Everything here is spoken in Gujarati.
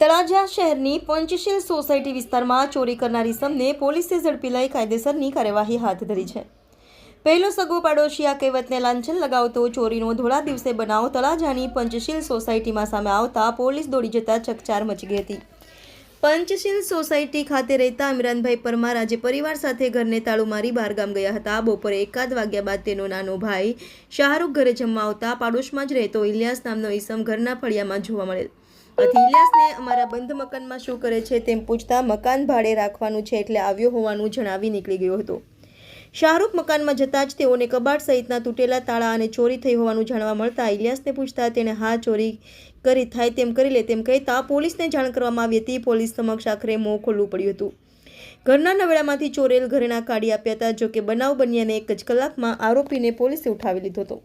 તળાજા શહેરની પંચશીલ સોસાયટી વિસ્તારમાં ચોરી કરનારી સમને પોલીસે ઝડપી લઈ કાયદેસરની કાર્યવાહી હાથ ધરી છે. પહેલો સગો પાડોશી આ કહેવતને લાંછન લગાવતો ચોરીનો ધોળા દિવસે બનાવ તળાજાની પંચશીલ સોસાયટીમાં સામે આવતા પોલીસ દોડી જતા ચકચાર મચી ગઈ હતી. પંચશીલ સોસાયટી ખાતે રહેતા અમિરાનભાઈ પરમાર આજે પરિવાર સાથે ઘરને તાળું મારી બહારગામ ગયા હતા. બપોરે એકાદ વાગ્યા બાદ તેનો નાનો ભાઈ શાહરૂખ ઘરે જમવા આવતા પાડોશમાં જ રહેતો ઇલિયાસ નામનો ઈસમ ઘરના ફળિયામાં જોવા મળેલ. ઇલિયાસને અમારા બંધ મકાનમાં શું કરે છે તેમ પૂછતા મકાન ભાડે રાખવાનું છે એટલે આવ્યો હોવાનું જણાવી નીકળી ગયો હતો. શાહરૂખ મકાનમાં જતાં જ તેઓને કબાટ સહિતના તૂટેલા તાળા અને ચોરી થઈ હોવાનું જાણવા મળતા ઇલિયાસને પૂછતા તેણે હા, ચોરી કરી થાય તેમ કરી લે તેમ કહેતા પોલીસને જાણ કરવામાં આવી હતી. પોલીસ સમક્ષ આખરે મોં ખોલવું પડ્યું હતું. ઘરના નવેડામાંથી ચોરેલ ઘરેણા કાઢી આપ્યા હતા, જોકે બનાવ બન્યાને એક જ કલાકમાં આરોપીને પોલીસે ઉઠાવી લીધો હતો.